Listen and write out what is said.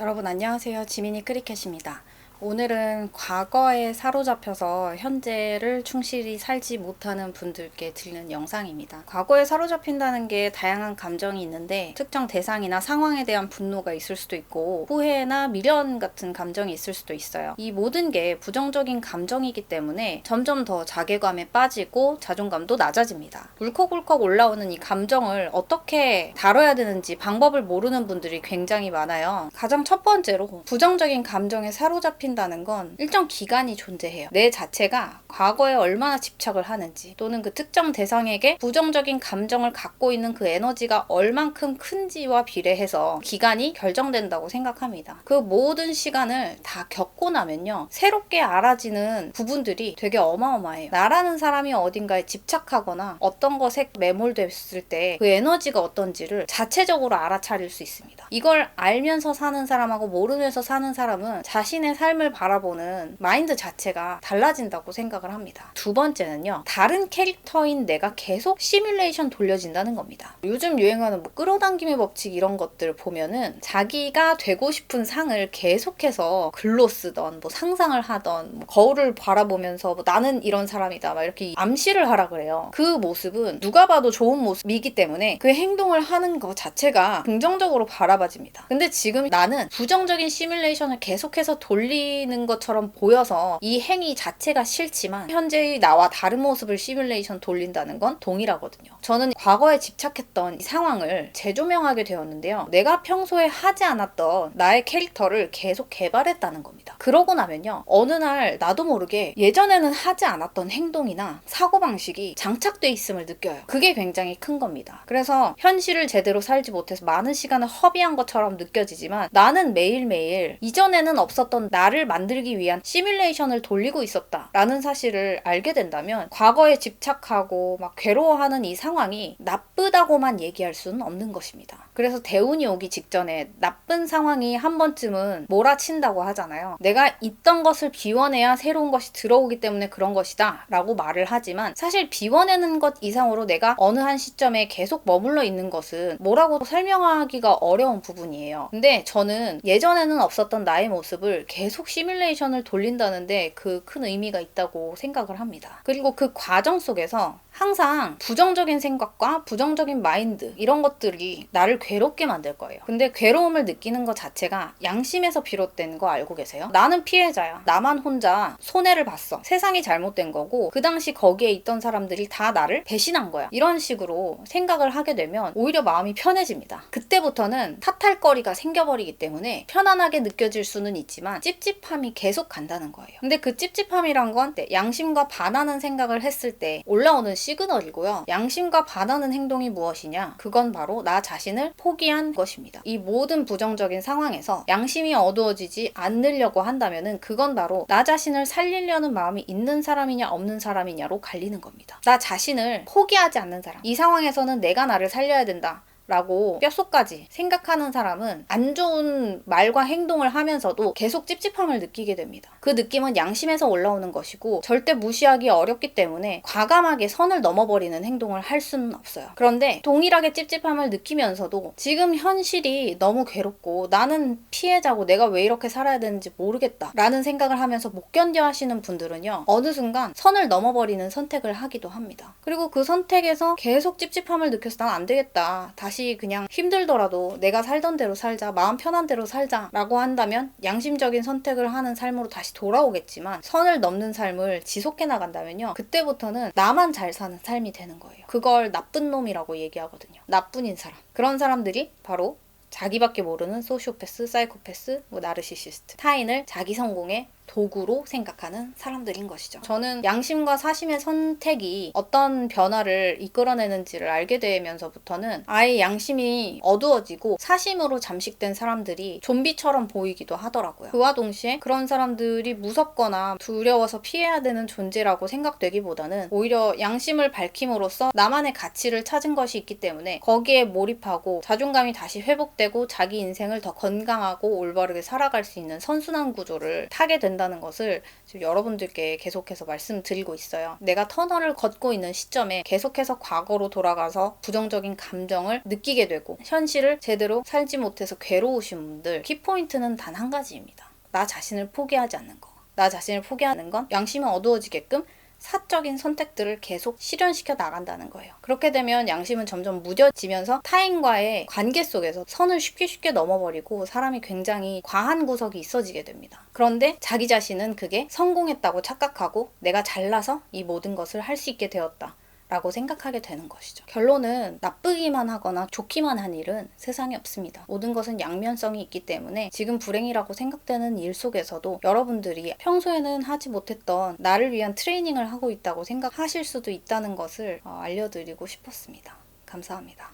여러분 안녕하세요. 지미니 크리켓입니다. 오늘은 과거에 사로잡혀서 현재를 충실히 살지 못하는 분들께 드리는 영상입니다. 과거에 사로잡힌다는 게 다양한 감정이 있는데 특정 대상이나 상황에 대한 분노가 있을 수도 있고 후회나 미련 같은 감정이 있을 수도 있어요. 이 모든 게 부정적인 감정이기 때문에 점점 더 자괴감에 빠지고 자존감도 낮아집니다. 울컥울컥 올라오는 이 감정을 어떻게 다뤄야 되는지 방법을 모르는 분들이 굉장히 많아요. 가장 첫 번째로 부정적인 감정에 사로잡힌 다는 건 일정 기간이 존재해요. 내 자체가 과거에 얼마나 집착을 하는지 또는 그 특정 대상에게 부정적인 감정을 갖고 있는 그 에너지가 얼만큼 큰지와 비례해서 기간이 결정된다고 생각합니다. 그 모든 시간을 다 겪고 나면요. 새롭게 알아지는 부분들이 되게 어마어마해요. 나라는 사람이 어딘가에 집착하거나 어떤 것에 매몰됐을 때 그 에너지가 어떤지를 자체적으로 알아차릴 수 있습니다. 이걸 알면서 사는 사람하고 모르면서 사는 사람은 자신의 삶을 바라보는 마인드 자체가 달라진다고 생각을 합니다. 두 번째는요. 다른 캐릭터인 내가 계속 시뮬레이션 돌려진다는 겁니다. 요즘 유행하는 뭐 끌어당김의 법칙 이런 것들 보면은 자기가 되고 싶은 상을 계속해서 글로 쓰던 뭐 상상을 하던 뭐 거울을 바라보면서 뭐 나는 이런 사람이다 막 이렇게 암시를 하라 그래요. 그 모습은 누가 봐도 좋은 모습이기 때문에 그 행동을 하는 것 자체가 긍정적으로 바라봐집니다. 근데 지금 나는 부정적인 시뮬레이션을 계속해서 돌리 는 것처럼 보여서 이 행위 자체가 싫지만 현재의 나와 다른 모습을 시뮬레이션 돌린다는 건 동일하거든요. 저는 과거에 집착했던 이 상황을 재조명하게 되었는데요. 내가 평소에 하지 않았던 나의 캐릭터를 계속 개발했다는 겁니다. 그러고 나면요. 어느 날 나도 모르게 예전에는 하지 않았던 행동이나 사고방식이 장착돼 있음을 느껴요. 그게 굉장히 큰 겁니다. 그래서 현실을 제대로 살지 못해서 많은 시간을 허비한 것처럼 느껴지지만 나는 매일매일 이전에는 없었던 나를 만들기 위한 시뮬레이션을 돌리고 있었다라는 사실을 알게 된다면 과거에 집착하고 막 괴로워하는 이 상황이 나쁘다고만 얘기할 수는 없는 것입니다. 그래서 대운이 오기 직전에 나쁜 상황이 한 번쯤은 몰아친다고 하잖아요. 내가 있던 것을 비워내야 새로운 것이 들어오기 때문에 그런 것이다 라고 말을 하지만 사실 비워내는 것 이상으로 내가 어느 한 시점에 계속 머물러 있는 것은 뭐라고 설명하기가 어려운 부분이에요. 근데 저는 예전에는 없었던 나의 모습을 계속 시뮬레이션을 돌린다는데 그 큰 의미가 있다고 생각을 합니다. 그리고 그 과정 속에서 항상 부정적인 생각과 부정적인 마인드 이런 것들이 나를 괴롭게 만들 거예요. 근데 괴로움을 느끼는 것 자체가 양심에서 비롯된 거 알고 계세요? 나는 피해자야. 나만 혼자 손해를 봤어. 세상이 잘못된 거고 그 당시 거기에 있던 사람들이 다 나를 배신한 거야. 이런 식으로 생각을 하게 되면 오히려 마음이 편해집니다. 그때부터는 탓할 거리가 생겨버리기 때문에 편안하게 느껴질 수는 있지만 찝찝함이 계속 간다는 거예요. 근데 그 찝찝함이란 건 양심과 반하는 생각을 했을 때 올라오는 시그널이고요. 양심과 반하는 행동이 무엇이냐? 그건 바로 나 자신을 포기한 것입니다. 이 모든 부정적인 상황에서 양심이 어두워지지 않으려고 한다면은 그건 바로 나 자신을 살리려는 마음이 있는 사람이냐 없는 사람이냐로 갈리는 겁니다. 나 자신을 포기하지 않는 사람. 이 상황에서는 내가 나를 살려야 된다. 라고 뼛속까지 생각하는 사람은 안 좋은 말과 행동을 하면서도 계속 찝찝함을 느끼게 됩니다. 그 느낌은 양심에서 올라오는 것이고 절대 무시하기 어렵기 때문에 과감하게 선을 넘어버리는 행동을 할 수는 없어요. 그런데 동일하게 찝찝함을 느끼면서도 지금 현실이 너무 괴롭고 나는 피해자고 내가 왜 이렇게 살아야 되는지 모르겠다 라는 생각을 하면서 못 견뎌 하시는 분들은요 어느 순간 선을 넘어버리는 선택을 하기도 합니다. 그리고 그 선택에서 계속 찝찝함을 느껴서 난 안 되겠다. 다시 다시 그냥 힘들더라도 내가 살던 대로 살자, 마음 편한 대로 살자 라고 한다면 양심적인 선택을 하는 삶으로 다시 돌아오겠지만 선을 넘는 삶을 지속해 나간다면요. 그때부터는 나만 잘 사는 삶이 되는 거예요. 그걸 나쁜 놈이라고 얘기하거든요. 나쁜인 사람. 그런 사람들이 바로 자기밖에 모르는 소시오패스, 사이코패스, 뭐 나르시시스트, 타인을 자기 성공의 도구로 생각하는 사람들인 것이죠. 저는 양심과 사심의 선택이 어떤 변화를 이끌어내는지를 알게 되면서부터는 아예 양심이 어두워지고 사심으로 잠식된 사람들이 좀비처럼 보이기도 하더라고요. 그와 동시에 그런 사람들이 무섭거나 두려워서 피해야 되는 존재라고 생각되기보다는 오히려 양심을 밝힘으로써 나만의 가치를 찾은 것이 있기 때문에 거기에 몰입하고 자존감이 다시 회복되고 자기 인생을 더 건강하고 올바르게 살아갈 수 있는 선순환 구조를 타게 되는 된다는 것을 지금 여러분들께 계속해서 말씀드리고 있어요. 내가 터널을 걷고 있는 시점에 계속해서 과거로 돌아가서 부정적인 감정을 느끼게 되고 현실을 제대로 살지 못해서 괴로우신 분들 키포인트는 단 한 가지입니다. 나 자신을 포기하지 않는 거. 나 자신을 포기하는 건 양심은 어두워지게끔 사적인 선택들을 계속 실현시켜 나간다는 거예요. 그렇게 되면 양심은 점점 무뎌지면서 타인과의 관계 속에서 선을 쉽게 쉽게 넘어버리고 사람이 굉장히 과한 구석이 있어지게 됩니다. 그런데 자기 자신은 그게 성공했다고 착각하고 내가 잘나서 이 모든 것을 할 수 있게 되었다. 라고 생각하게 되는 것이죠. 결론은 나쁘기만 하거나 좋기만 한 일은 세상에 없습니다. 모든 것은 양면성이 있기 때문에 지금 불행이라고 생각되는 일 속에서도 여러분들이 평소에는 하지 못했던 나를 위한 트레이닝을 하고 있다고 생각하실 수도 있다는 것을 어, 알려드리고 싶었습니다. 감사합니다.